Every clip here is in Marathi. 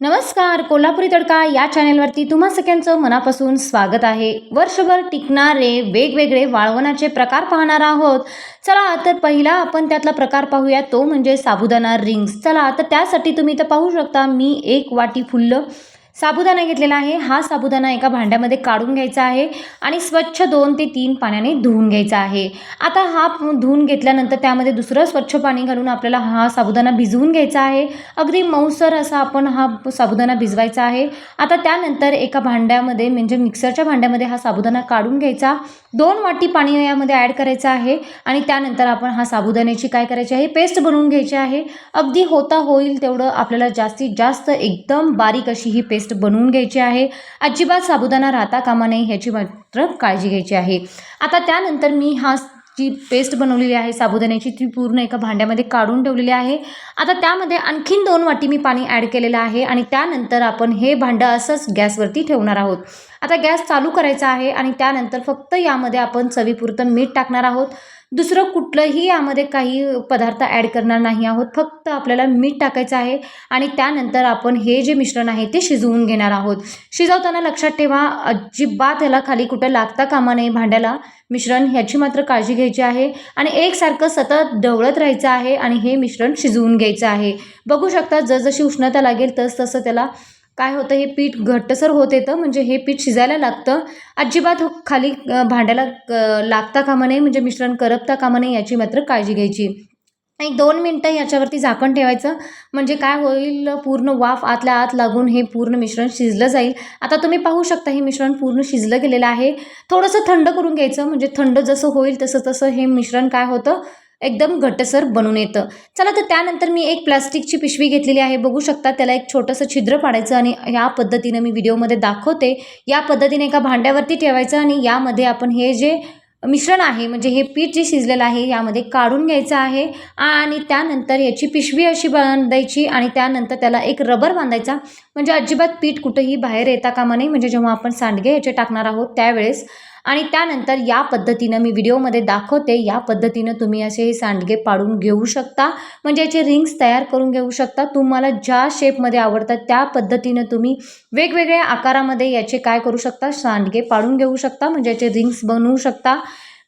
नमस्कार कोल्हापुरी तडका या चॅनेलवरती तुम्हा सगळ्यांचं मनापासून स्वागत आहे. वर्षभर टिकणारे वेगवेगळे वाळवणाचे प्रकार पाहणार आहोत. चला तर पहिला आपण त्यातला प्रकार पाहूया. तो म्हणजे साबुदाणा रिंग्स चला तर त्यासाठी तुम्ही तर पाहू शकता मी एक वाटी फुल्ल साबुदाणा घेतलेला आहे. हा साबुदाणा एका भांड्यामध्ये काढून घ्यायचा आहे आणि स्वच्छ दोन ते तीन पाण्याने धुवून घ्यायचा आहे. आता हा धुवून घेतल्यानंतर त्यामध्ये दुसरं स्वच्छ पाणी घालून आपल्याला हा साबुदाणा भिजवून घ्यायचा आहे. अगदी मऊसर असा आपण हा साबुदाणा भिजवायचा आहे. आता त्यानंतर एका भांड्यामध्ये म्हणजे मिक्सरच्या भांड्यामध्ये हा साबुदाणा काढून घ्यायचा. दोन वाटी पाणी यामध्ये ॲड करायचं आहे आणि त्यानंतर आपण हा साबुदाण्याची काय करायची आहे? पेस्ट बनवून घ्यायची आहे. अगदी होता होईल तेवढं आपल्याला जास्तीत जास्त एकदम बारीक अशी ही पेस्ट बनवून घ्यायची आहे. अजिबात साबुदाणा राहता कामा नये ह्याची मात्र काळजी घ्यायची आहे. आता त्यानंतर मी हा जी पेस्ट बनवलेली आहे साबुदाण्याची ती पूर्ण एका भांड्यामध्ये काढून ठेवलेली आहे. आता त्यामध्ये आणखीन दोन वाटी मी पाणी ॲड केलेलं आहे आणि त्यानंतर आपण हे भांडं असंच गॅसवरती ठेवणार आहोत. आता गॅस चालू करायचा आहे आणि त्यानंतर फक्त यामध्ये आपण चवीपुरतं मीठ टाकणार आहोत. दुसरं कुठलंही यामध्ये काही पदार्थ ॲड करणार नाही आहोत. फक्त आपल्याला मीठ टाकायचं आहे आणि त्यानंतर आपण हे जे मिश्रण आहे ते शिजवून घेणार आहोत. शिजवताना लक्षात ठेवा अजिबात याला खाली कुठं लागता कामा नये भांड्याला. मिश्रण ह्याची मात्र काळजी घ्यायची आहे आणि एकसारखं सतत ढवळत राहायचं आहे आणि हे मिश्रण शिजवून घ्यायचं आहे. बघू शकता जसजशी उष्णता लागेल तस तसं त्याला काय होतं हे पीठ घट्टसर होत येतं म्हणजे हे पीठ शिजायला लागतं. अजिबात हो, खाली भांड्याला लागता कामा नये म्हणजे मिश्रण करपता कामा नये याची मात्र काळजी घ्यायची. आणि दोन मिनटं याच्यावरती झाकण ठेवायचं म्हणजे काय होईल पूर्ण वाफ आतल्या आत लागून हे पूर्ण मिश्रण शिजलं जाईल. आता तुम्ही पाहू शकता हे मिश्रण पूर्ण शिजलं गेलेलं आहे. थोडंसं थंड करून घ्यायचं म्हणजे थंड जसं होईल तसं तसं हे मिश्रण काय होतं एकदम घटसर बनून येतं. चला तर त्यानंतर मी एक प्लास्टिकची पिशवी घेतलेली आहे. बघू शकता त्याला एक छोटंसं छिद्र पाडायचं आणि या पद्धतीनं मी व्हिडिओमध्ये दाखवते. या पद्धतीने एका भांड्यावरती ठेवायचं आणि यामध्ये आपण हे जे मिश्रण आहे म्हणजे हे पीठ जे शिजलेलं आहे यामध्ये काढून घ्यायचं आहे आणि त्यानंतर याची पिशवी अशी बांधायची आणि त्यानंतर त्याला एक रबर बांधायचा. म्हणजे अजिबात पीठ कुठंही बाहेर येता कामा नाही म्हणजे जेव्हा आपण सांडगे याचे टाकणार आहोत त्यावेळेस आणि त्यानंतर या पद्धतीनं मी व्हिडिओमध्ये दाखवते या पद्धतीनं तुम्ही असे हे सांडगे पाडून घेऊ शकता. म्हणजे याचे रिंग्स तयार करून घेऊ शकता. तुम्हाला ज्या शेपमध्ये आवडतात त्या पद्धतीनं तुम्ही वेगवेगळ्या आकारामध्ये याचे काय करू शकता? सांडगे पाडून घेऊ शकता. म्हणजे याचे रिंग्स बनवू शकता.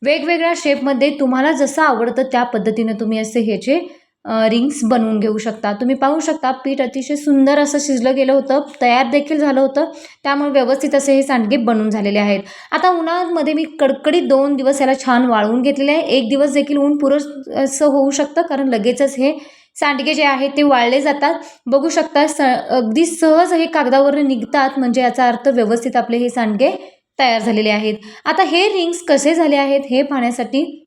वेगवेगळ्या शेपमध्ये तुम्हाला जसं आवडतं त्या पद्धतीनं तुम्ही असे ह्याचे रिंग्स बनवून घेऊ शकता. तुम्ही पाहू शकता पीठ अतिशय सुंदर असं शिजलं गेलं होतं. तयार देखील झालं होतं. त्यामुळे व्यवस्थित असे हे सांडगे बनून झालेले आहेत. आता उन्हामध्ये मी कडकडीत दोन दिवस याला छान वाळवून घेतलेले आहे. एक दिवस देखील ऊन पुरस असं होऊ शकतं कारण लगेचच हे सांडगे जे आहेत ते वाळले जातात. बघू शकता स अगदी सहज हे कागदावर निघतात म्हणजे याचा अर्थ व्यवस्थित आपले हे सांडगे तयार झालेले आहेत. आता हे रिंग्स कसे झाले आहेत हे पाहण्यासाठी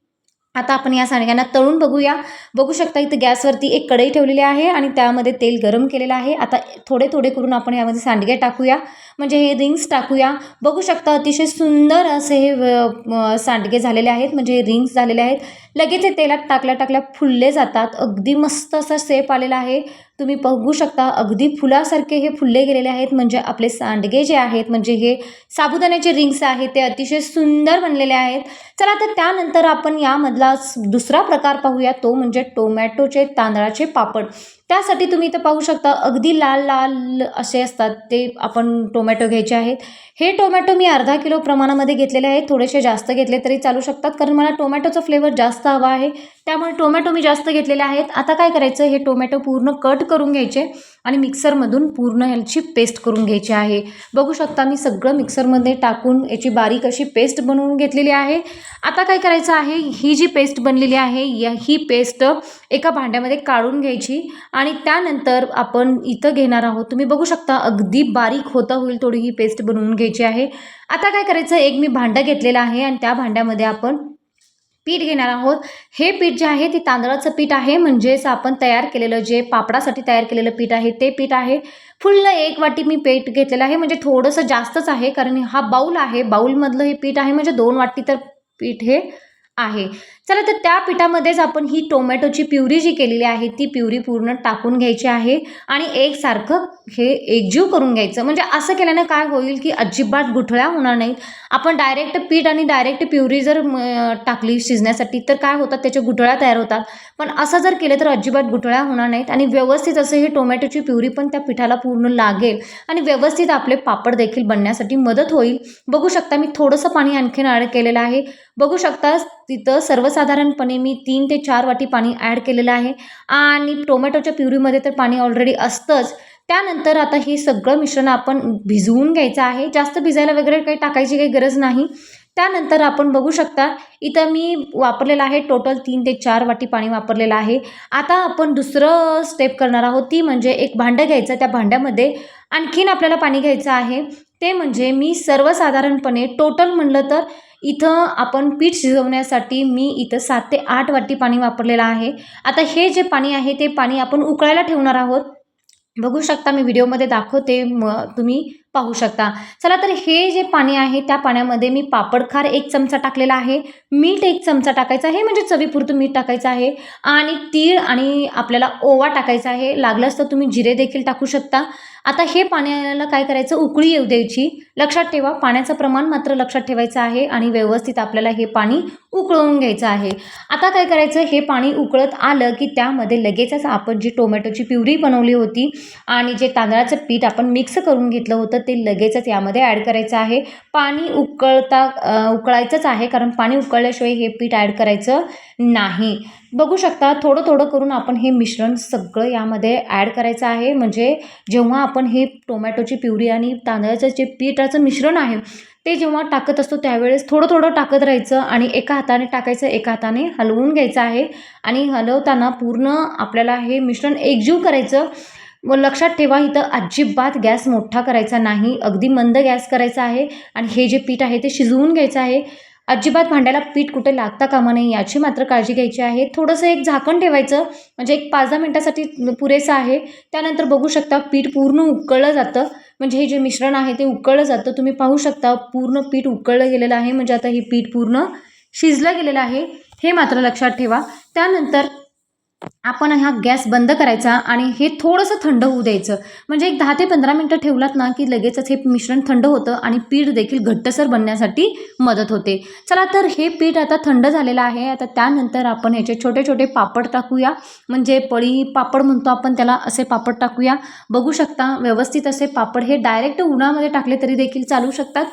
आता आपण या सांडग्यांना तळून बघूया. बघू शकता इथं गॅसवरती एक कढई ठेवलेली आहे आणि त्यामध्ये तेल गरम केलेलं आहे. आता थोडे थोडे करून आपण यामध्ये सांडगे टाकूया. म्हणजे हे रिंग्स टाकूया. बघू शकता अतिशय सुंदर असे हे सांडगे झालेले आहेत. म्हणजे हे रिंग्स झालेले आहेत. लगेच हे तेलात टाकल्या टाकल्या फुलले जातात. अगदी मस्त असा सेप आलेला आहे. तुम्ही बघू शकता अगदी फुलासारखे हे फुलले गेलेले आहेत. म्हणजे आपले सांडगे जे आहेत म्हणजे हे साबुदाण्याचे रिंग्स आहेत ते अतिशय सुंदर बनलेले आहेत. चला तर त्यानंतर आपण यामधला दुसरा प्रकार पाहूया. तो म्हणजे टोमॅटोचे तांदळाचे पापड. त्यासाठी तुम्ही इथं पाहू शकता अगदी लाल लाल असे असतात ते आपण टोमॅटो घ्यायचे आहेत. हे टोमॅटो मी अर्धा किलो प्रमाणामध्ये घेतलेले आहेत थोडेसे जास्त घेतले तरी चालू शकतात कारण मला टोमॅटोचा फ्लेवर जास्त हवा आहे. त्यामुळे टोमॅटो मी जास्त घेतलेले आहेत. आता काय करायचं हे टोमॅटो पूर्ण कट करून घ्यायचे आणि मिक्सरमधून पूर्ण ह्याची पेस्ट करून घ्यायची आहे. बघू शकता मी सगळं मिक्सरमध्ये टाकून याची बारीक अशी पेस्ट बनवून घेतलेली आहे. आता काय करायचं आहे ही जी पेस्ट बनलेली आहे या ही पेस्ट एका भांड्यामध्ये काढून घ्यायची आणि त्यानंतर आपण इथं घेणार आहोत. तुम्ही बघू शकता अगदी बारीक होता होईल थोडी ही पेस्ट बनवून घ्यायची आहे. आता काय करायचं एक मी भांडं घेतलेलं आहे आणि त्या भांड्यामध्ये आपण पीठ घेणार आहोत. हे पीठ जे आहे ते तांदळाचं पीठ आहे. म्हणजेच आपण तयार केलेलं जे पापडासाठी तयार केलेलं पीठ आहे ते पीठ आहे. फुल्ल एक वाटी मी पीठ घेतलेलं आहे. म्हणजे थोडंसं जास्तच आहे कारण हा बाऊल आहे. बाऊलमधलं हे पीठ आहे. म्हणजे दोन वाटी तर पीठ हे आहे. चला तर त्या पिठामध्येच आपण ही टोमॅटोची प्युरी जी केलेली आहे ती प्युरी पूर्ण टाकून घ्यायची आहे आणि एकसारखं हे एकजीव करून घ्यायचं. म्हणजे असं केल्यानं काय होईल की अजिबात गुठळ्या होणार नाहीत. आपण डायरेक्ट पीठ आणि डायरेक्ट प्युरी जर टाकली शिजण्यासाठी तर काय होतात त्याच्या गुठळ्या तयार होतात. पण असं जर केलं तर अजिबात गुठळ्या होणार नाहीत आणि व्यवस्थित असं हे टोमॅटोची प्युरी पण त्या पिठाला पूर्ण लागेल आणि व्यवस्थित आपले पापड देखील बनण्यासाठी मदत होईल. बघू शकता मी थोडंसं पाणी आणखीन ॲड केलेलं आहे. बघू शकता तिथं सर्वसाधारणपणे मी तीन ते चार वाटी पाणी ॲड केलेलं आहे. आणि टोमॅटोच्या प्युरीमध्ये तर पाणी ऑलरेडी असतंच. त्यानंतर आता हे सगळं मिश्रण आपण भिजवून घ्यायचं आहे. जास्त भिजायला वगैरे काही टाकायची काही गरज नाही. त्यानंतर आपण बघू शकता इथं मी वापरलेलं आहे टोटल तीन ते चार वाटी पाणी वापरलेलं आहे. आता आपण दुसरं स्टेप करणार आहोत ती म्हणजे एक भांडं घ्यायचं. त्या भांड्यामध्ये आणखीन आपल्याला पाणी घ्यायचं आहे. ते म्हणजे मी सर्वसाधारणपणे टोटल म्हणलं तर इथं आपण पीठ शिजवण्यासाठी मी इथं सात ते आठ वाटी पाणी वापरलेलं आहे. आता हे जे पाणी आहे ते पाणी आपण उकळायला ठेवणार आहोत. बघू शकता मी व्हिडिओमध्ये दाखवते म तुम्ही पाहू शकता. चला तर हे जे पाणी आहे त्या पाण्यामध्ये मी पापडखार एक चमचा टाकलेला आहे. मीठ एक चमचा टाकायचा आहे म्हणजे चवीपुरतं मीठ टाकायचं आहे. आणि तीळ आणि आपल्याला ओवा टाकायचा आहे. लागलंच तर तुम्ही जिरे देखील टाकू शकता. आता हे पाण्याला काय करायचं? उकळी येऊ द्यायची. लक्षात ठेवा पाण्याचं प्रमाण मात्र लक्षात ठेवायचं आहे आणि व्यवस्थित आपल्याला हे पाणी उकळून घ्यायचं आहे. आता काय करायचं? हे पाणी उकळत आलं की त्यामध्ये लगेचच आपण जी टोमॅटोची प्युरी बनवली होती आणि जे तांदळाचं पीठ आपण मिक्स करून घेतलं होतं ते लगेचच यामध्ये ॲड करायचं आहे. पाणी उकळता उकळायचंच आहे कारण पाणी उकळल्याशिवाय हे पीठ ॲड करायचं नाही. बघू शकता थोडं थोडं करून आपण हे मिश्रण सगळं यामध्ये ॲड करायचं आहे. म्हणजे जेव्हा आपण हे टोमॅटोची प्युरी आणि तांदळाचं जे पीठ पिठाचं मिश्रण आहे ते जेव्हा टाकत असतो त्यावेळेस थोडं थोडं टाकत राहायचं आणि एका हाताने टाकायचं एका हाताने हलवून घ्यायचं आहे आणि हलवताना पूर्ण आपल्याला हे मिश्रण एकजीव करायचं. व लक्षात ठेवा इथं अजिबात गॅस मोठा करायचा नाही अगदी मंद गॅस करायचा आहे आणि हे जे पीठ आहे ते शिजवून घ्यायचं आहे. अजिबात भांड्याला पीठ कुठे लागता कामा नये याची मात्र काळजी घ्यायची आहे. थोडंसं एक झाकण ठेवायचं म्हणजे एक पाच दहा मिनटासाठी पुरेसं आहे. त्यानंतर बघू शकता पीठ पूर्ण उकळलं जातं. म्हणजे हे जे मिश्रण आहे ते उकळलं जातं. तुम्ही पाहू शकता पूर्ण पीठ उकळलं गेलेलं आहे. म्हणजे आता हे पीठ पूर्ण शिजलं गेलेलं आहे. हे मात्र लक्षात ठेवा. त्यानंतर आपण हा गॅस बंद करायचा आणि हे थोडंसं थंड होऊ द्यायचं. म्हणजे एक दहा ते पंधरा मिनटं ठेवलात ना की लगेचच हे मिश्रण थंड होतं आणि पीठ देखील घट्टसर बनण्यासाठी मदत होते. चला तर हे पीठ आता थंड झालेलं आहे. आता त्यानंतर आपण ह्याचे छोटे छोटे पापड टाकूया. म्हणजे पळी पापड म्हणतो आपण त्याला असे पापड टाकूया. बघू शकता व्यवस्थित असे पापड हे डायरेक्ट उन्हामध्ये टाकले तरी देखील चालू शकतात.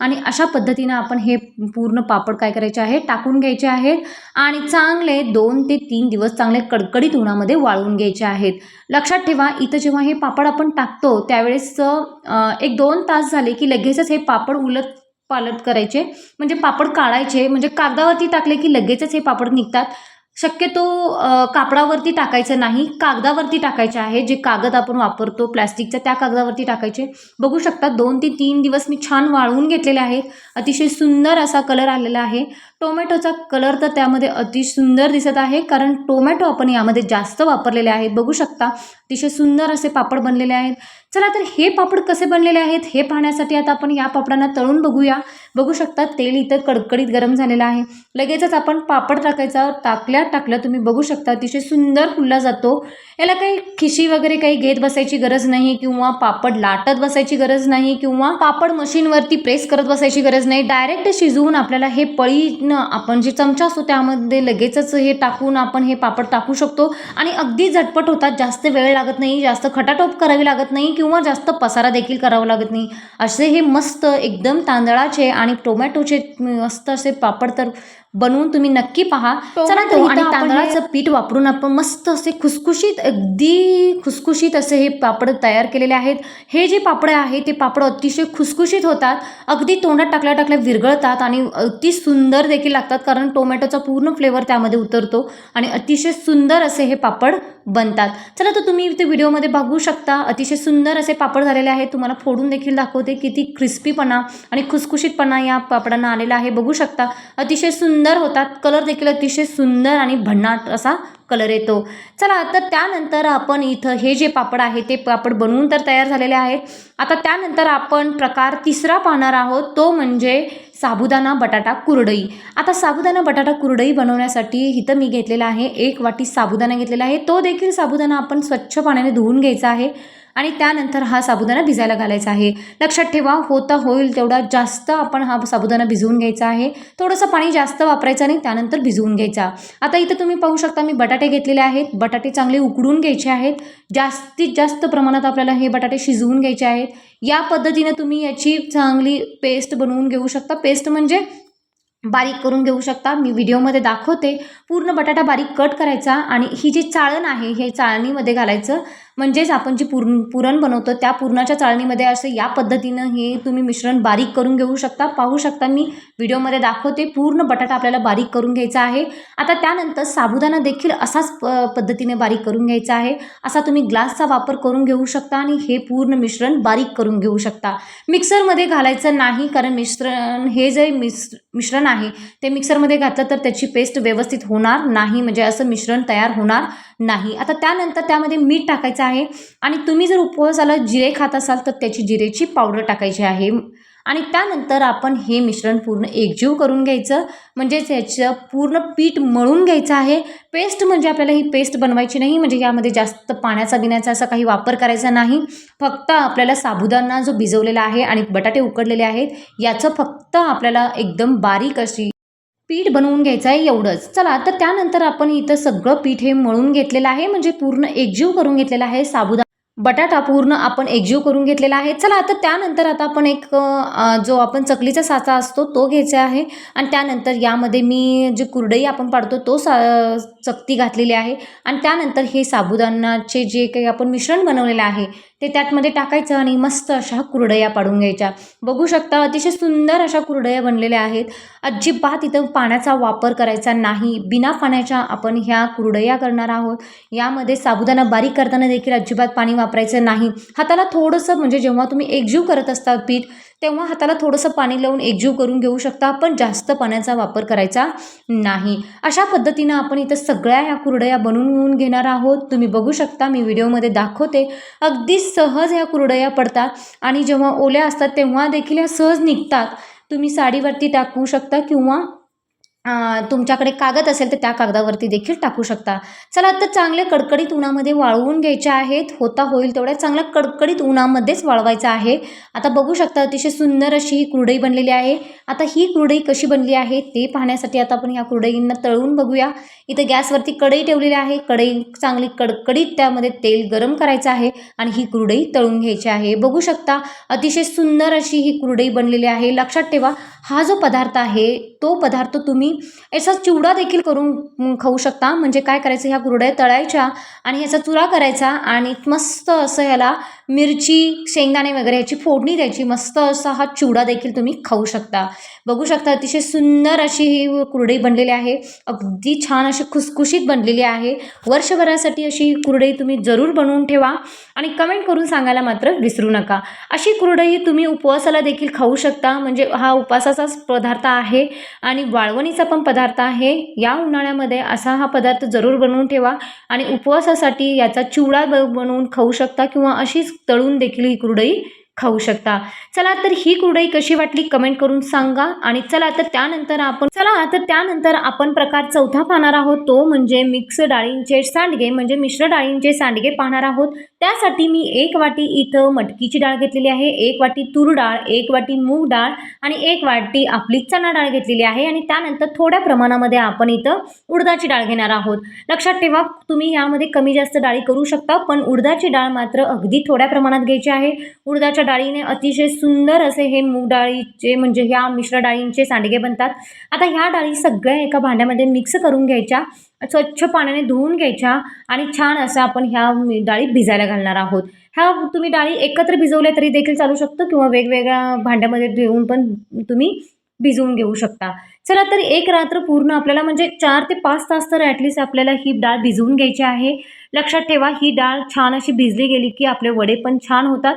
आणि अशा पद्धतीनं आपण हे पूर्ण पापड काय करायचे आहे? टाकून घ्यायचे आहेत आणि चांगले दोन ते तीन दिवस चांगले कडकडीत उन्हामध्ये वाळवून घ्यायचे आहेत. लक्षात ठेवा इथं जेव्हा हे पापड आपण टाकतो त्यावेळेस एक दोन तास झाले की लगेचच हे पापड उलट पालट करायचे. म्हणजे पापड काढायचे म्हणजे कागदावरती टाकले की लगेचच हे पापड निघतात. शक्यतो कापडावरती टाकायचं नाही कागदावरती टाकायचे आहे. जे कागद आपण वापरतो प्लॅस्टिकच्या त्या कागदावरती टाकायचे. बघू शकता दोन ते तीन दिवस मी छान वाळवून घेतलेले आहेत अतिशय सुंदर असा कलर आलेला आहे. टोमॅटोचा कलर तर त्यामध्ये अति सुंदर दिसत आहे कारण टोमॅटो आपण यामध्ये जास्त वापरलेले आहेत. बघू शकता अतिशय सुंदर असे पापड बनलेले आहेत. चला तर हे पापड कसे बनलेले आहेत हे पाहण्यासाठी आता आपण या पापडांना तळून बघूया. बघू शकता तेल इथं कडकडीत गरम झालेलं आहे. लगेचच आपण पापड टाकायचा टाकल्या टाकल्या तुम्ही बघू शकता अतिशय सुंदर फुलला जातो. याला काही खिशी वगैरे काही घेत बसायची गरज नाही किंवा पापड लाटत बसायची गरज नाही किंवा पापड मशीनवरती प्रेस करत बसायची गरज नाही. डायरेक्ट शिजवून आपल्याला हे पळीनं आपण जे चमचा असतो त्यामध्ये लगेचच हे टाकून आपण हे पापड टाकू शकतो. आणि अगदी झटपट होतात जास्त वेळ लागत नाही जास्त खटाटोप करावी लागत नाही किंवा जास्त पसारा देखील करावा लागत नाही. असे हे मस्त एकदम तांदळाचे आणि टोमॅटोचे मस्त असे पापड तर बनवून तुम्ही नक्की पहा. चला तर तांदळाचं पीठ वापरून आपण मस्त असे खुसखुशीत अगदी खुसखुशीत असे हे पापड तयार केलेले आहेत. हे जे पापड आहे ते पापड अतिशय खुसखुशीत होतात. अगदी तोंडात टाकल्या टाकल्या विरघळतात आणि अति सुंदर देखील लागतात कारण टोमॅटोचा पूर्ण फ्लेवर त्यामध्ये उतरतो आणि अतिशय सुंदर असे हे पापड बनतात. चला तर तुम्ही इथे व्हिडिओमध्ये बघू शकता अतिशय सुंदर असे पापड झालेले आहेत. तुम्हाला फोडून देखील दाखवते किती क्रिस्पीपणा आणि खुसखुशीतपणा या पापडांना आलेला आहे. बघू शकता अतिशय सुंदर सुंदर होतात. कलर देखील अतिशय सुंदर आणि भन्नाट असा कलर येतो. चला तर त्यानंतर आपण इथं हे जे पापड आहे ते पापड बनवून तर तयार झालेले आहेत. आता त्यानंतर आपण प्रकार तिसरा पाहणार आहोत. तो म्हणजे साबुदाणा बटाटा कुरडई. आता साबुदाणा बटाटा कुरडई बनवण्यासाठी इथं मी घेतलेला आहे. एक वाटी साबुदाणा घेतलेला आहे. तो देखील साबुदाणा आपण स्वच्छ पाण्याने धुवून घ्यायचा आहे. आणि त्यानंतर हा साबुदाणा भिजायला घालायचा आहे. लक्षात ठेवा होता होईल तेवढा जास्त आपण हा साबुदाणा भिजवून घ्यायचा आहे. थोडंसं पाणी जास्त वापरायचं नाही त्यानंतर भिजवून घ्यायचा. आता इथं तुम्ही पाहू शकता मी बटाटे घेतलेले आहेत. बटाटे चांगले उकडून घ्यायचे आहेत. जास्तीत जास्त प्रमाणात आपल्याला हे बटाटे शिजवून घ्यायचे आहेत. या पद्धतीने तुम्ही याची चांगली पेस्ट बनवून घेऊ शकता. पेस्ट म्हणजे बारीक करून घेऊ शकता. मी व्हिडिओमध्ये दाखवते. पूर्ण बटाटा बारीक कट करायचा आणि ही जी चाळण आहे हे चाळणीमध्ये घालायचं. म्हणजेच आपण जी पुरण पुरण बनवतो त्या पुरणाच्या चाळणीमध्ये असं या पद्धतीनं हे तुम्ही मिश्रण बारीक करून घेऊ शकता. पाहू शकता मी व्हिडिओमध्ये दाखवते. पूर्ण बटाटा आपल्याला बारीक करून घ्यायचा आहे. आता त्यानंतर साबुदाणा देखील असाच प पद्धतीने बारीक करून घ्यायचा आहे. असा तुम्ही ग्लासचा वापर करून घेऊ शकता आणि हे पूर्ण मिश्रण बारीक करून घेऊ शकता. मिक्सरमध्ये घालायचं नाही कारण मिश्रण हे जे मिस मिश्रण आहे ते मिक्सरमध्ये घातलं तर त्याची पेस्ट व्यवस्थित होणार नाही. म्हणजे असं मिश्रण तयार होणार नाही. आता त्यानंतर त्यामध्ये मीठ टाकायचं आहे. आणि तुम्ही जर उपवासाला जिरे खात असाल तर त्याची जिरेची पावडर टाकायची आहे. आणि त्यानंतर आपण हे मिश्रण पूर्ण एकजीव करून घ्यायचं. म्हणजेच याचं पूर्ण पीठ मळून घ्यायचं आहे. पेस्ट म्हणजे आपल्याला ही पेस्ट बनवायची नाही. म्हणजे यामध्ये जास्त पाण्याचा बिण्याचा असा काही वापर करायचा नाही. फक्त आपल्याला साबुदाणा जो भिजवलेला आहे आणि बटाटे उकडलेले आहेत याचं फक्त आपल्याला एकदम बारीक अशी पीठ बनवून घ्यायचं आहे एवढंच. चला तर त्यानंतर आपण इथं सगळं पीठ हे मळून घेतलेलं आहे म्हणजे पूर्ण एकजीव करून घेतलेला आहे साबुदा बटाटा पूर्ण आपण एकजीव करून घेतलेला आहे. चला आता त्यानंतर आता आपण एक जो आपण चकलीचा साचा असतो तो घ्यायचा आहे. आणि त्यानंतर यामध्ये मी जे कुरडई आपण पाडतो तो सा चकती घातलेली आहे. आणि त्यानंतर हे साबुदाणाचे जे काही आपण मिश्रण बनवलेलं आहे ते त्यातमध्ये टाकायचं आणि मस्त अशा कुरडया पाडून घ्यायच्या. बघू शकता अतिशय सुंदर अशा कुरडया बनलेल्या आहेत. अजिबात इथं पाण्याचा वापर करायचा नाही. बिना पाण्याच्या आपण ह्या कुरडया करणार आहोत. यामध्ये साबुदाणा बारीक करताना देखील अजिबात पाणी वापरायचं नाही. हाताला थोडंसं म्हणजे जेव्हा तुम्ही एकजीव करत असता पीठ तेव्हा हाताला थोडंसं पाणी लावून एकजीव करून घेऊ शकता पण जास्त पाण्याचा वापर करायचा नाही. अशा पद्धतीनं आपण इथं सगळ्या ह्या कुरडया बनवून घेणार आहोत. तुम्ही बघू शकता मी व्हिडिओमध्ये दाखवते. अगदी सहज ह्या कुरडया पडतात आणि जेव्हा ओल्या असतात तेव्हा देखील ह्या सहज निघतात. तुम्ही साडीवरती टाकू शकता किंवा तुमच्याकडे कागद असेल तर त्या कागदावरती देखील टाकू शकता. चला तर चांगले कडकडीत उन्हामध्ये वाळवून घ्यायचे आहेत. होता होईल तेवढ्या चांगल्या कडकडीत उन्हामध्येच वाळवायचं आहे. आता बघू शकता अतिशय सुंदर अशी ही कुरडई बनलेली आहे. आता ही कुरडई कशी बनली आहे ते पाहण्यासाठी आता आपण ह्या कुरडईंना तळून बघूया. इथं गॅसवरती कढई ठेवलेली आहे. कढई चांगली कडकडीत त्यामध्ये तेल गरम करायचं आहे आणि ही कुरडई तळून घ्यायची आहे. बघू शकता अतिशय सुंदर अशी ही कुरडई बनलेली आहे. लक्षात ठेवा हा जो पदार्थ आहे तो पदार्थ तुम्ही याचा चिवडा देखील करून खाऊ शकता. म्हणजे काय करायचं? ह्या कुरड्या तळायच्या आणि ह्याचा चुरा करायचा आणि मस्त असं ह्याला मिरची शेंगदाणे वगैरे ह्याची फोडणी द्यायची. मस्त असा हा चिवडा देखील तुम्ही खाऊ शकता. बघू शकता अतिशय सुंदर अशी ही कुरडई बनलेली आहे. अगदी छान अशी खुसखुशीत बनलेली आहे. वर्षभरासाठी अशी कुरडई तुम्ही जरूर बनवून ठेवा आणि कमेंट करून सांगायला मात्र विसरू नका. अशी कुरडई तुम्ही उपवासाला देखील खाऊ शकता. म्हणजे हा उपवासाचाच पदार्थ आहे आणि वाळवणीचा पण पदार्थ आहे. या उन्हाळ्यामध्ये असा हा पदार्थ जरूर बनवून ठेवा आणि उपवासासाठी याचा चिवडा ब बनवून खाऊ शकता किंवा अशीच तळून देखील ही कुरडई खाऊ शकता. चला तर ही कुरडई कशी वाटली कमेंट करून सांगा आणि चला तर त्यानंतर आपण चला तर त्यानंतर आपण प्रकार चौथा पाहणार आहोत. तो म्हणजे मिक्स डाळींचे सांडगे म्हणजे मिश्र डाळींचे सांडगे पाहणार आहोत. त्यासाठी मी एक वाटी इथं मटकीची डाळ घेतलेली आहे एक वाटी तूर डाळ एक वाटी मूग डाळ आणि एक वाटी आपली चणा डाळ घेतलेली आहे आणि त्यानंतर थोड्या प्रमाणामध्ये आपण इथं उडदाची डाळ घेणार आहोत. लक्षात ठेवा तुम्ही यामध्ये कमी जास्त डाळी करू शकता पण उडदाची डाळ मात्र अगदी थोड्या प्रमाणात घ्यायची आहे. उडदाच्या डाळीने अतिशय सुंदर असे हे मूग डाळीचे म्हणजे ह्या मिश्र डाळींचे सांडगे बनतात. आता ह्या डाळी सगळ्या एका भांड्यामध्ये मिक्स करून घ्यायच्या स्वच्छ पाण्याने धुवून घ्यायच्या आणि छान असं आपण ह्या डाळी भिजायला घालणार आहोत. ह्या तुम्ही डाळी एकत्र भिजवल्या तरी देखील चालू शकतं किंवा वेगवेगळ्या भांड्यामध्ये ठेवून पण तुम्ही भिजवून घेऊ शकता. चला तर एक रात्र पूर्ण आपल्याला म्हणजे चार ते पाच तास तर ॲटलिस्ट आपल्याला ही डाळ भिजवून घ्यायची आहे. लक्षात ठेवा ही डाळ छान अशी भिजली गेली की आपले वडे पण छान होतात.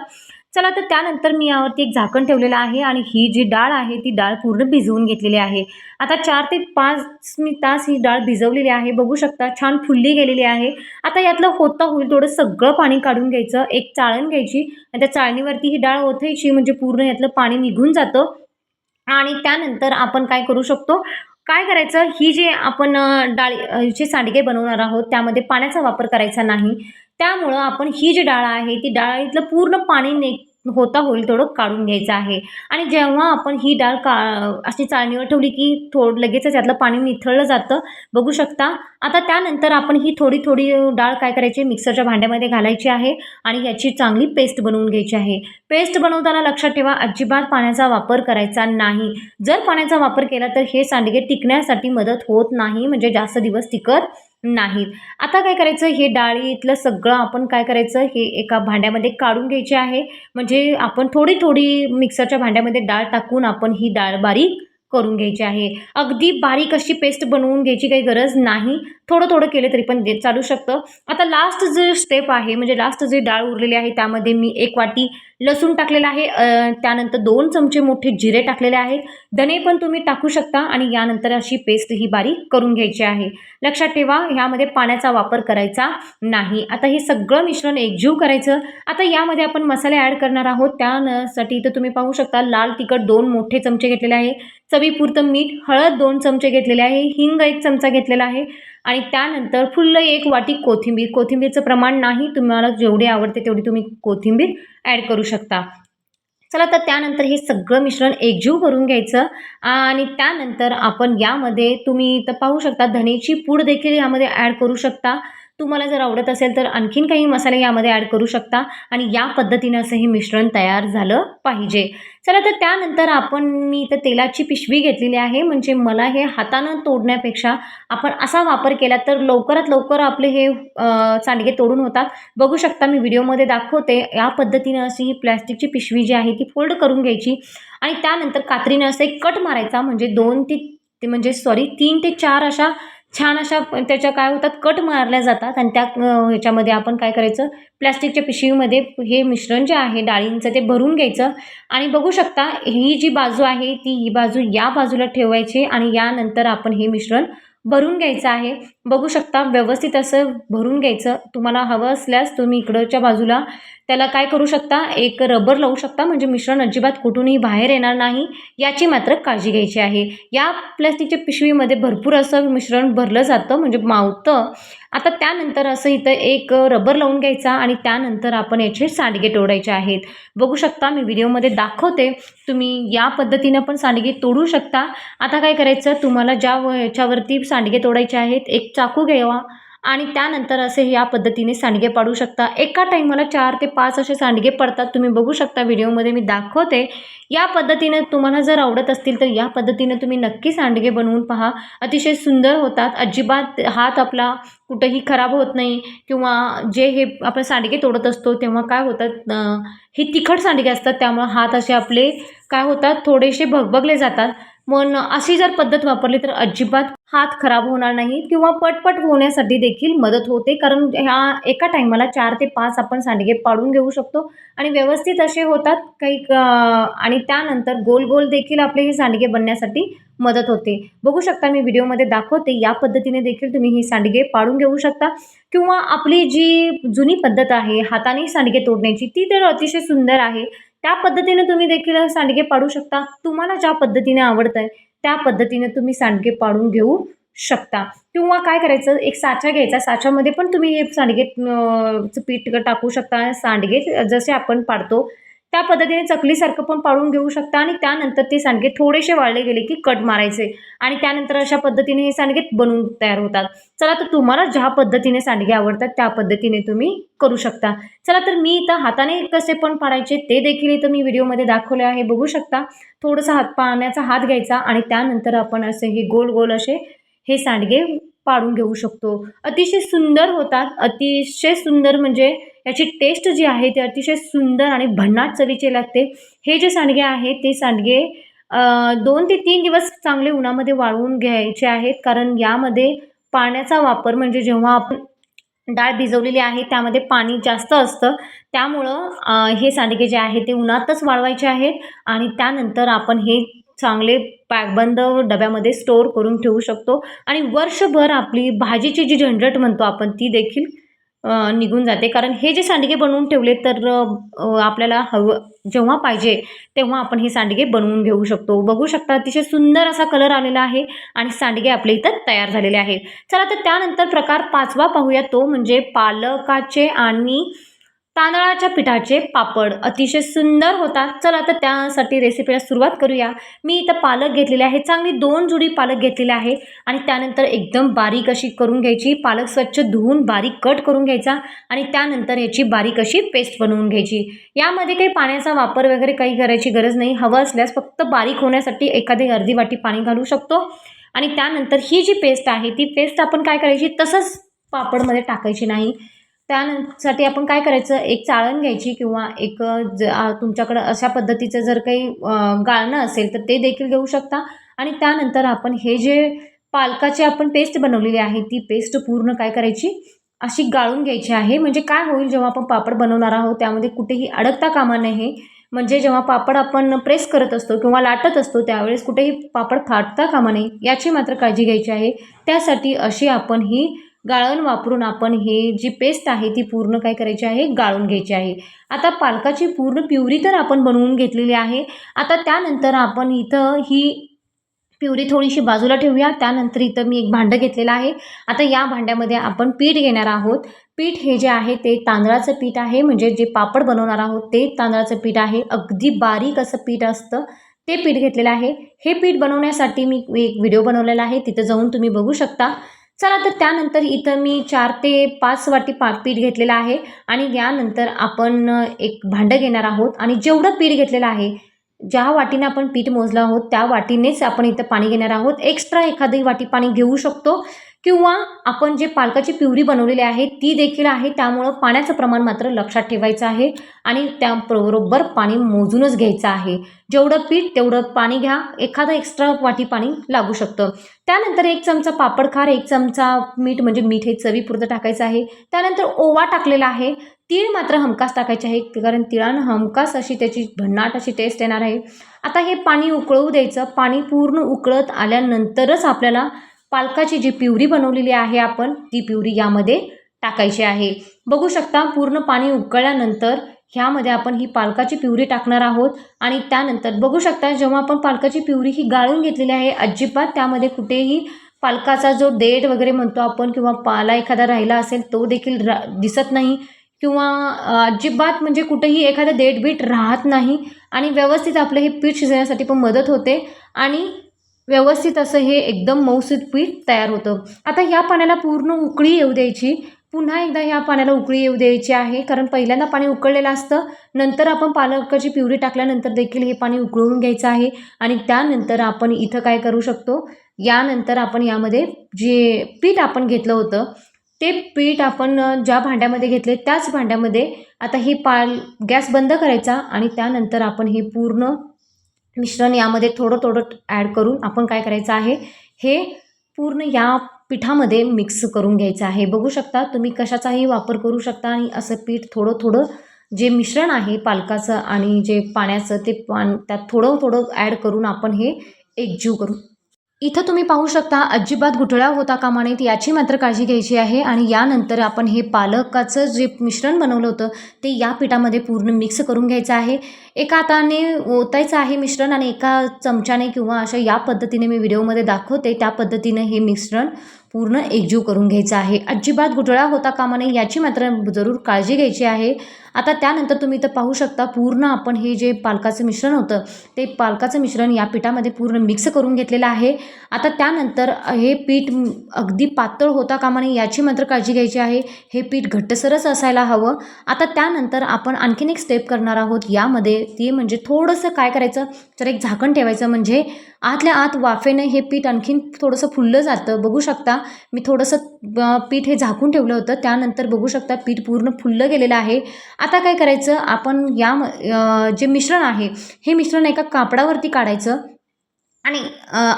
चला तर त्यानंतर मी यावरती एक झाकण ठेवलेलं आहे आणि ही जी डाळ आहे ती डाळ पूर्ण भिजवून घेतलेली आहे. आता चार ते पाच मी तास ही डाळ भिजवलेली आहे. बघू शकता छान फुलली गेलेली आहे. आता यातलं होता होईल थोडं सगळं पाणी काढून घ्यायचं एक चाळण घ्यायची. आणि त्या चाळणीवरती ही डाळ ओथायची म्हणजे पूर्ण यातलं पाणी निघून जातं. आणि त्यानंतर आपण काय करू शकतो? काय करायचं? ही जे आपण डाळी जे सांडगे बनवणार आहोत त्यामध्ये पाण्याचा वापर करायचा नाही. त्यामुळं आपण ही जी डाळ आहे ती डाळीतलं पूर्ण पाणी ने होता होईल थोडं काढून घ्यायचं आहे. आणि जेव्हा आपण ही डाळ का अशी चाळणीवर ठेवली की थोडं लगेचच यातलं पाणी निथळलं जातं. बघू शकता आता त्यानंतर आपण ही थोडी थोडी डाळ काय करायची? मिक्सरच्या भांड्यामध्ये घालायची आहे आणि याची चांगली पेस्ट बनवून घ्यायची आहे. पेस्ट बनवताना लक्षात ठेवा अजिबात पाण्याचा वापर करायचा नाही. जर पाण्याचा वापर केला तर हे सांडगे टिकण्यासाठी मदत होत नाही म्हणजे जास्त दिवस टिकत नाहीत. आता काय करायचं? हे डाळीतलं सगळं आपण काय करायचं? हे एका भांड्यामध्ये काढून घ्यायचे आहे. म्हणजे आपण थोडी थोडी मिक्सरच्या भांड्यामध्ये डाळ टाकून आपण ही डाळ बारीक करून घ्यायची आहे. अगदी बारीक अशी पेस्ट बनवून घ्यायची काही गरज नाही. थोडं थोडं केलं तरी पण देत चालू शकतं. आता लास्ट जे स्टेप आहे म्हणजे लास्ट जे डाळ उरलेली आहे त्यामध्ये मी एक वाटी लसूण टाकलेलं आहे. त्यानंतर दोन चमचे मोठे जिरे टाकलेले आहेत. धने पण तुम्ही टाकू शकता आणि यानंतर अशी पेस्ट ही बारीक करून घ्यायची आहे. लक्षात ठेवा ह्यामध्ये पाण्याचा वापर करायचा नाही. आता हे सगळं मिश्रण एकजीव करायचं. आता यामध्ये आपण मसाले ॲड करणार आहोत. त्यासाठी तर तुम्ही पाहू शकता लाल तिखट दोन मोठे चमचे घेतलेले आहे. चवीपुरतं मीठ हळद दोन चमचे घेतलेले आहे. हिंग एक चमचा घेतलेला आहे. आणि त्यानंतर फुल्ल एक वाटी कोथिंबीर. कोथिंबीरचं प्रमाण नाही तुम्हाला जेवढी आवडते तेवढी तुम्ही कोथिंबीर ॲड करू शकता. चला तर त्यानंतर हे सगळं मिश्रण एकजीव करून घ्यायचं आणि त्यानंतर आपण यामध्ये तुम्ही तर पाहू शकता धनेची पूड देखील यामध्ये ॲड करू शकता. तुम्हाला जर आवडत असेल तर आणखीन काही मसाले यामध्ये ॲड करू शकता आणि या पद्धतीनं असं हे मिश्रण तयार झालं पाहिजे. चला तर त्यानंतर आपण मी इथं तेलाची पिशवी घेतलेली आहे. म्हणजे मला हे हातानं तोडण्यापेक्षा आपण असा वापर केला तर लवकरात लवकर आपले हे सांडगे तोडून होतात. बघू शकता मी व्हिडिओमध्ये दाखवते. या पद्धतीनं अशी ही प्लॅस्टिकची पिशवी जी आहे ती फोल्ड करून घ्यायची आणि त्यानंतर कात्रीनं असं एक कट मारायचा. म्हणजे दोन ते ते म्हणजे सॉरी तीन ते चार अशा छान अशा त्याच्या काय होतात कट मारल्या जातात आणि त्या ह्याच्यामध्ये आपण काय करायचं प्लॅस्टिकच्या पिशवीमध्ये हे मिश्रण जे आहे डाळींचं ते भरून घ्यायचं. आणि बघू शकता ही जी बाजू आहे ती ही बाजू या बाजूला ठेवायची आणि यानंतर आपण हे मिश्रण भरून घ्यायचं आहे. बघू शकता व्यवस्थित असं भरून घ्यायचं. तुम्हाला हवं असल्यास तुम्ही इकडच्या बाजूला त्याला काय करू शकता? एक रबर लावू शकता. म्हणजे मिश्रण अजिबात कुठूनही बाहेर येणार नाही. याची मात्र काळजी घ्यायची आहे. या प्लॅस्टिकच्या पिशवीमध्ये भरपूर असं मिश्रण भरलं जातं. म्हणजे मावतं. आता त्यानंतर असं इथं एक रबर लावून घ्यायचा आणि त्यानंतर आपण याचे सांडगे तोडायचे आहेत. बघू शकता मी व्हिडिओमध्ये दाखवते. तुम्ही या पद्धतीनं पण सांडगे तोडू शकता. आता काय करायचं? तुम्हाला ज्या व- याच्यावरती सांडगे तोडायचे आहेत एक चाकू घ्यावा आणि त्यानंतर असे या पद्धतीने सांडगे पाडू शकता. एका टाईमाला चार ते पाच असे सांडगे पडतात. तुम्ही बघू शकता व्हिडिओमध्ये मी दाखवते. या पद्धतीने तुम्हाला जर आवडत असतील तर या पद्धतीने तुम्ही नक्की सांडगे बनवून पहा. अतिशय सुंदर होतात. अजिबात हात आपला कुठंही खराब होत नाही किंवा जे हे आपण सांडगे तोडत असतो तेव्हा काय होतात हे तिखट सांडगे असतात. त्यामुळे हात असे आपले काय होतात थोडेसे भगभगले जातात. मन अशी जर पद्धत वापरली तर अजिबात हात खराब होणार नाही किंवा पटपट होण्यासाठी देखील मदत होते. कारण ह्या एका टायमाला चार ते पाच आपण सांडगे पाडून घेऊ शकतो आणि व्यवस्थित असे होतात काही आणि त्यानंतर गोल गोल देखील आपले हे सांडगे बनण्यासाठी मदत होते. बघू शकता मी व्हिडिओमध्ये दाखवते या पद्धतीने देखील तुम्ही ही सांडगे पाडून घेऊ शकता. किंवा आपली जी जुनी पद्धत आहे हाताने सांडगे तोडण्याची ती तर अतिशय सुंदर आहे. त्या पद्धतीने तुम्ही देखील सांडगे पाडू शकता. तुम्हाला ज्या पद्धतीने आवडतं आहे त्या पद्धतीने तुम्ही सांडगे पाडून घेऊ शकता. किंवा काय करायचं एक साचा घ्यायचा. साच्यामध्ये पण तुम्ही हे सांडगे पीठ टाकू शकता. सांडगे जसे आपण पाडतो त्या पद्धतीने चकलीसारखं पण पाळून घेऊ शकता आणि त्यानंतर ते सांडगे थोडेसे वाळले गेले की कट मारायचे. आणि त्यानंतर अशा पद्धतीने हे सांडगे बनवून तयार होतात. चला तर तुम्हाला ज्या पद्धतीने सांडगे आवडतात त्या पद्धतीने तुम्ही करू शकता. चला तर मी इथं हाताने कसे पण पाडायचे ते देखील इथं मी व्हिडिओमध्ये दाखवले आहे. बघू शकता थोडंसं हात पाण्याचा हात घ्यायचा आणि त्यानंतर आपण असे हे गोल गोल असे हे सांडगे पाडून घेऊ शकतो. अतिशय सुंदर होतात. अतिशय सुंदर म्हणजे याची टेस्ट जी आहे ती अतिशय सुंदर आणि भन्नाट चवीचे लागते. हे जे सांडगे आहेत ते सांडगे दोन ते तीन दिवस चांगले उन्हामध्ये वाळवून घ्यायचे आहेत. कारण यामध्ये पाण्याचा वापर म्हणजे जेव्हा आपण डाळ भिजवलेली आहे त्यामध्ये पाणी जास्त असतं. त्यामुळं हे सांडगे जे आहे ते उन्हातच वाळवायचे आहेत आणि त्यानंतर आपण हे चांगले पॅकबंद डब्यामध्ये स्टोअर करून ठेवू शकतो. आणि वर्षभर आपली भाजीची जी झंझट म्हणतो आपण ती देखील निघून जाते. कारण हे जे सांडगे बनवून ठेवले तर आपल्याला हवं जेव्हा पाहिजे तेव्हा आपण हे सांडगे बनवून घेऊ शकतो. बघू शकता अतिशय सुंदर असा कलर आलेला आहे आणि सांडगे आपल्या इथं तयार झालेले आहे चला तर त्यानंतर प्रकार पाचवा पाहूया. तो म्हणजे पालकाचे आणि तांदळाच्या पिठाचे पापड अतिशय सुंदर होतात. चला तर त्यासाठी रेसिपीला सुरुवात करूया. मी इथं पालक घेतलेले आहे. चांगली दोन जुडी पालक घेतलेले आहे. आणि त्यानंतर एकदम बारीक अशी करून घ्यायची. पालक स्वच्छ धुवून बारीक कट करून घ्यायचा. आणि त्यानंतर याची बारीक अशी पेस्ट बनवून घ्यायची. यामध्ये काही पाण्याचा वापर वगैरे काही करायची गरज नाही. हवं असल्यास फक्त बारीक होण्यासाठी एखादी अर्धी वाटी पाणी घालू शकतो. आणि त्यानंतर ही जी पेस्ट आहे ती पेस्ट आपण काय करायची? तसंच पापडमध्ये टाकायची नाही. त्यासाठी आपण काय करायचं? एक चाळण घ्यायची किंवा एक ज तुमच्याकडं अशा पद्धतीचं जर काही गाळणं असेल तर ते देखील घेऊ शकता. आणि त्यानंतर आपण हे जे पालकाची आपण पेस्ट बनवलेली आहे ती पेस्ट पूर्ण काय करायची? अशी गाळून घ्यायची आहे. म्हणजे काय होईल जेव्हा आपण पापड बनवणार आहोत त्यामध्ये कुठेही अडकता कामा नये. म्हणजे जेव्हा पापड आपण प्रेस करत असतो किंवा लाटत असतो त्यावेळेस कुठेही पापड फाटता कामा नये. याची मात्र काळजी घ्यायची आहे. त्यासाठी अशी आपण ही गाळण वापरून आपण हे जी पेस्ट आहे ती पूर्ण काय करायची आहे? गाळून घ्यायची आहे. आता पालकाची पूर्ण प्युरी तर आपण बनवून घेतलेली आहे. आता त्यानंतर आपण इथं ही प्युरी थोडीशी बाजूला ठेवूया. त्यानंतर इथं मी एक भांडं घेतलेलं आहे. आता या भांड्यामध्ये आपण पीठ घेणार आहोत. पीठ हे जे आहे ते तांदळाचं पीठ आहे. म्हणजे जे पापड बनवणार आहोत ते तांदळाचं पीठ आहे. अगदी बारीक असं पीठ असतं. ते पीठ घेतलेलं आहे. हे पीठ बनवण्यासाठी मी एक व्हिडिओ बनवलेला आहे. तिथं जाऊन तुम्ही बघू शकता. चला तर त्यानंतर इथं मी चार ते पाच वाटी पा पीठ घेतलेलं आहे आणि यानंतर आपण एक भांडं घेणार आहोत आणि जेवढं पीठ घेतलेलं आहे ज्या वाटीने आपण पीठ मोजलं आहोत त्या वाटीनेच आपण इथं पाणी घेणार आहोत. एक्स्ट्रा एखादी वाटी पाणी घेऊ शकतो. किंवा आपण जे पालकाची प्युरी बनवलेली आहे ती देखील आहे. त्यामुळं पाण्याचं प्रमाण मात्र लक्षात ठेवायचं आहे आणि त्याबरोबर पाणी मोजूनच घ्यायचं आहे. जेवढं पीठ तेवढं पाणी घ्या. एखादं एक्स्ट्रा वाटी पाणी लागू शकतं. त्यानंतर एक चमचा पापड खार एक चमचा मीठ म्हणजे मीठ हे चवीपुरतं टाकायचं आहे. त्यानंतर ओवा टाकलेला आहे. तीळ मात्र हमखास टाकायचे आहे कारण तिळानं हमखास अशी त्याची भन्नाट अशी टेस्ट येणार आहे. आता हे पाणी उकळवू द्यायचं. पाणी पूर्ण उकळत आल्यानंतरच आपल्याला पालकाची जी पिवरी बनवलेली आहे आपण ती पिवरी यामध्ये टाकायची आहे. बघू शकता पूर्ण पाणी उकळल्यानंतर ह्यामध्ये आपण ही पालकाची पिवरी टाकणार आहोत. आणि त्यानंतर बघू शकता जेव्हा आपण पालकाची पिवरी ही गाळून घेतलेली आहे अजिबात त्यामध्ये कुठेही पालकाचा जो देठ वगैरे म्हणतो आपण किंवा पाला एखादा राहिला असेल तो देखील रा दिसत नाही. किंवा अजिबात म्हणजे कुठेही एखादं देठबीट राहत नाही. आणि व्यवस्थित आपलं हे पीठ शिजण्यासाठी पण मदत होते. आणि व्यवस्थित असं हे एकदम मऊसूत पीठ तयार होतं. आता ह्या पाण्याला पूर्ण उकळी येऊ द्यायची. पुन्हा एकदा ह्या पाण्याला उकळी येऊ द्यायची आहे कारण पहिल्यांदा पाणी उकळलेलं असतं. नंतर आपण पालकाची प्युरी टाकल्यानंतर देखील हे पाणी उकळून घ्यायचं आहे आणि त्यानंतर आपण इथं काय करू शकतो? यानंतर आपण यामध्ये जे पीठ आपण घेतलं होतं ते पीठ आपण ज्या भांड्यामध्ये घेतले त्याच भांड्यामध्ये आता हे पाल गॅस बंद करायचा आणि त्यानंतर आपण हे पूर्ण मिश्रण यामध्ये थोडं थोडं ॲड करून आपण काय करायचं आहे हे पूर्ण या पिठामध्ये मिक्स करून घ्यायचं आहे. बघू शकता तुम्ही कशाचाही वापर करू शकता आणि असं पीठ थोडं थोडं जे मिश्रण आहे पालकाचं आणि जे पाण्याचं ते पान त्यात थोडं थोडं ॲड करून आपण हे एकजीव करू इथं तुम्ही पाहू शकता अजिबात गुठळ्या होता कामा नयेत याची मात्र काळजी घ्यायची आहे. आणि यानंतर आपण हे पालकाचं जे मिश्रण बनवलं होतं ते या पिठामध्ये पूर्ण मिक्स करून घ्यायचं आहे. एका हाताने ओतायचं आहे मिश्रण आणि एका चमच्याने किंवा अशा या पद्धतीने मी व्हिडिओमध्ये दाखवते त्या पद्धतीनं हे मिश्रण पूर्ण एकजीव करून घ्यायचं आहे. अजिबात गुठळा होता कामा नये याची मात्र जरूर काळजी घ्यायची आहे. आता त्यानंतर तुम्ही इथं पाहू शकता पूर्ण आपण हे जे पालकाचं मिश्रण होतं ते पालकाचं मिश्रण या पिठामध्ये पूर्ण मिक्स करून घेतलेलं आहे. आता त्यानंतर हे पीठ अगदी पातळ होता कामा नये याची मात्र काळजी घ्यायची आहे. हे पीठ घट्टसरच असायला हवं. आता त्यानंतर आपण आणखीन एक स्टेप करणार आहोत. यामध्ये ते म्हणजे थोडंसं काय करायचं? तर एक झाकण ठेवायचं. म्हणजे आतल्या आत वाफेनं हे पीठ आणखीन थोडंसं फुललं जातं. बघू शकता मी थोडंसं पीठ हे झाकून ठेवलं होतं. त्यानंतर बघू शकता पीठ पूर्ण फुललं गेलेलं आहे. आता काय करायचं? आपण या जे मिश्रण आहे हे मिश्रण एका कापडावरती काढायचं आणि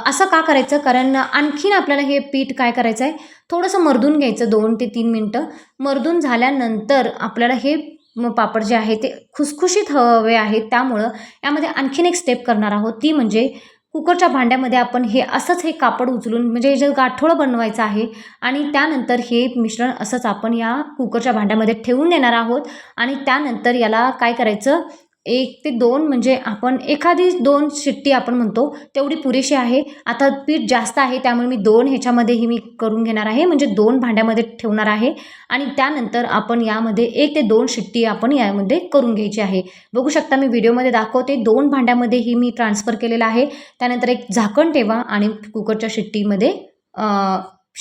असं का करायचं? कारण आणखीन आपल्याला हे पीठ काय करायचं आहे? थोडंसं मर्दून घ्यायचं दोन ते तीन मिनटं. मर्दून झाल्यानंतर आपल्याला हे म- पापड जे आहे ते खुसखुशीत हवे आहेत. त्यामुळं यामध्ये आणखीन एक स्टेप करणार आहोत. ती म्हणजे कुकरच्या भांड्यामध्ये आपण हे असंच हे कापड उचलून म्हणजे जे गाठोळं बनवायचं आहे आणि त्यानंतर हे मिश्रण असंच आपण या कुकरच्या भांड्यामध्ये ठेवून देणार आहोत आणि त्यानंतर याला काय करायचं? एक ते दोन म्हणजे आपण एखादी दोन शिट्टी आपण म्हणतो तेवढी पुरेशी आहे. आता पीठ जास्त आहे त्यामुळे मी दोन ह्याच्यामध्येही मी करून घेणार आहे. म्हणजे दोन भांड्यामध्ये ठेवणार आहे. आणि त्यानंतर आपण यामध्ये एक ते दोन शिट्टी आपण यामध्ये करून घ्यायची आहे. बघू शकता मी व्हिडिओमध्ये दाखवते दोन भांड्यामध्येही मी ट्रान्सफर केलेलं आहे. त्यानंतर एक झाकण ठेवा आणि कुकरच्या शिट्टीमध्ये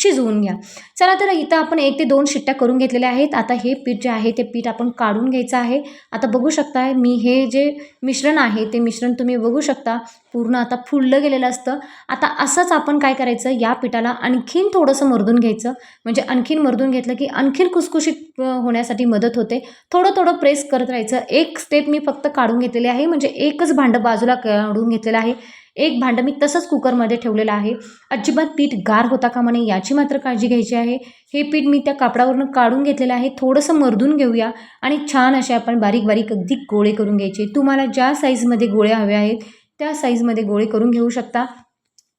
शिजवून घ्या. चला तर इथं आपण एक ते दोन शिट्ट्या करून घेतलेल्या आहेत. आता हे पीठ जे आहे ते पीठ आपण काढून घ्यायचं आहे. आता बघू शकता मी हे जे मिश्रण आहे ते मिश्रण तुम्ही बघू शकता. पूर्ण आता फुललं गेलेलं असतं. आता असंच आपण काय करायचं या पिठाला आणखीन थोडंसं मर्दून घ्यायचं. म्हणजे आणखीन मर्दून घेतलं की आणखीन कुसकुशीत होण्यासाठी मदत होते. थोडं थोडं प्रेस करत राहायचं. एक स्टेप मी फक्त काढून घेतलेली आहे. म्हणजे एकच भांडं बाजूला काढून घेतलेलं आहे. एक भांडं मी तसंच कुकरमध्ये ठेवलेलं आहे. अजिबात पीठ गार होता का म्हणे याची मात्र काळजी घ्यायची आहे. हे पीठ मी त्या कापडावरून काढून घेतलेलं आहे. थोडंसं मर्दून घेऊया आणि छान असे आपण बारीक बारीक अगदी गोळे करून घ्यायचे. तुम्हाला ज्या साईजमध्ये गोळे हवे आहेत त्या साईजमध्ये गोळे करून घेऊ शकता.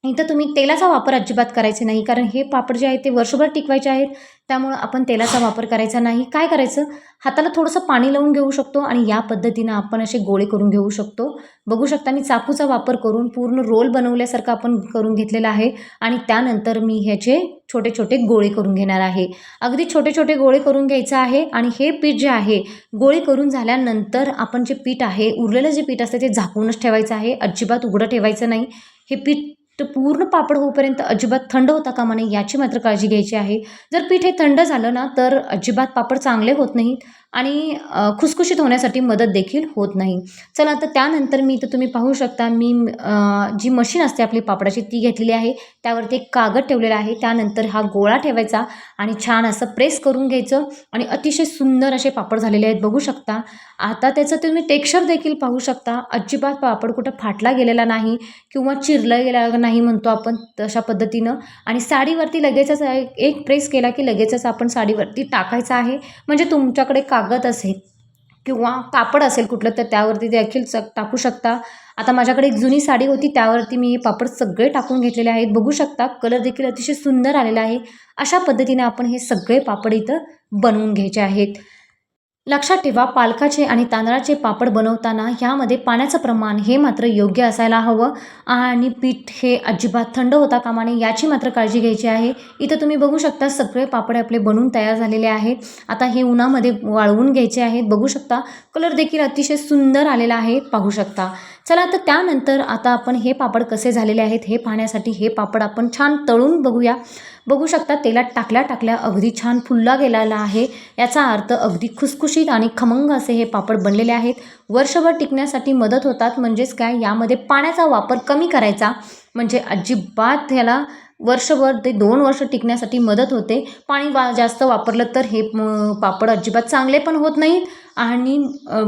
इथं तुम्ही तेलाचा वापर अजिबात करायचे नाही कारण हे पापड जे आहे ते वर्षभर टिकवायचे आहेत त्यामुळं आपण तेलाचा वापर करायचा नाही. काय करायचं? हाताला थोडंसं पाणी लावून घेऊ शकतो आणि या पद्धतीनं आपण असे गोळे करून घेऊ शकतो. बघू शकता मी चाकूचा वापर करून पूर्ण रोल बनवल्यासारखं आपण करून घेतलेला आहे आणि त्यानंतर मी ह्याचे छोटे छोटे गोळे करून घेणार आहे. अगदी छोटे छोटे गोळे करून घ्यायचं आहे आणि हे पीठ जे आहे गोळे करून झाल्यानंतर आपण जे पीठ आहे उरलेलं जे पीठ असतं ते झाकूनच ठेवायचं आहे. अजिबात उघडं ठेवायचं नाही. हे पीठ पूर्ण पापड होईपर्यंत अजिबात थंड होता कामा नये याची मात्र काळजी घ्यायची आहे. जर पीठ हे थंड झालं ना तर अजिबात पापड चांगले होत नाहीत. आणि खुसखुशीत होण्यासाठी मदत देखील होत नाही. चला तर त्यानंतर मी इथं तुम्ही पाहू शकता मी जी मशीन असते आपली पापडाची ती घेतलेली आहे. त्यावरती एक कागद ठेवलेला आहे. त्यानंतर हा गोळा ठेवायचा आणि छान असं प्रेस करून घ्यायचं आणि अतिशय सुंदर असे पापड झालेले आहेत. बघू शकता आता त्याचं तुम्ही टेक्स्चर देखील पाहू शकता. अजिबात पापड कुठं फाटला गेलेला नाही किंवा चिरला गेला नाही म्हणतो आपण तशा पद्धतीनं. आणि साडीवरती लगेचच एक प्रेस केला की लगेचच आपण साडीवरती टाकायचं आहे. म्हणजे तुमच्याकडे का कागद असेल किंवा कापड असेल कुठलं तर त्यावरती देखील च टाकू शकता. आता माझ्याकडे एक जुनी साडी होती त्यावरती मी हे पापड सगळे टाकून घेतलेले आहेत. बघू शकता कलर देखील अतिशय सुंदर आलेला आहे. अशा पद्धतीने आपण हे सगळे पापड इथं बनवून घ्यायचे आहेत. लक्षात ठेवा पालकाचे आणि तांदळाचे पापड बनवताना ह्यामध्ये पाण्याचं प्रमाण हे मात्र योग्य असायला हवं. आणि पीठ हे अजिबात थंड होता कामा नये याची मात्र काळजी घ्यायची आहे. इथं तुम्ही बघू शकता सगळे पापड आपले बनून तयार झालेले आहेत. आता हे उन्हामध्ये वाळवून घ्यायचे आहेत. बघू शकता कलर देखील अतिशय सुंदर आलेला आहे. पाहू शकता. चला तर त्यानंतर आता आपण हे पापड कसे झालेले आहेत हे पाहण्यासाठी हे पापड आपण छान तळून बघूया. बघू शकता तेलात टाकल्या टाकल्या अगदी छान फुलला गेलेला आहे. याचा अर्थ अगदी खुसखुशीत आणि खमंग असे हे पापड बनलेले आहेत. वर्षभर टिकण्यासाठी मदत होतात म्हणजेच काय? यामध्ये पाण्याचा वापर कमी करायचा म्हणजे अजिबात ह्याला वर्षभर ते दोन वर्ष टिकण्यासाठी मदत होते. पाणी वा जास्त वापरलं तर हे पापड अजिबात चांगले पण होत नाहीत आणि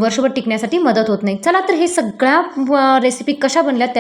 वर्षभर टिकण्यासाठी मदत होत नाही चला तर हे सगळ्या रेसिपी कशा बनल्या त्या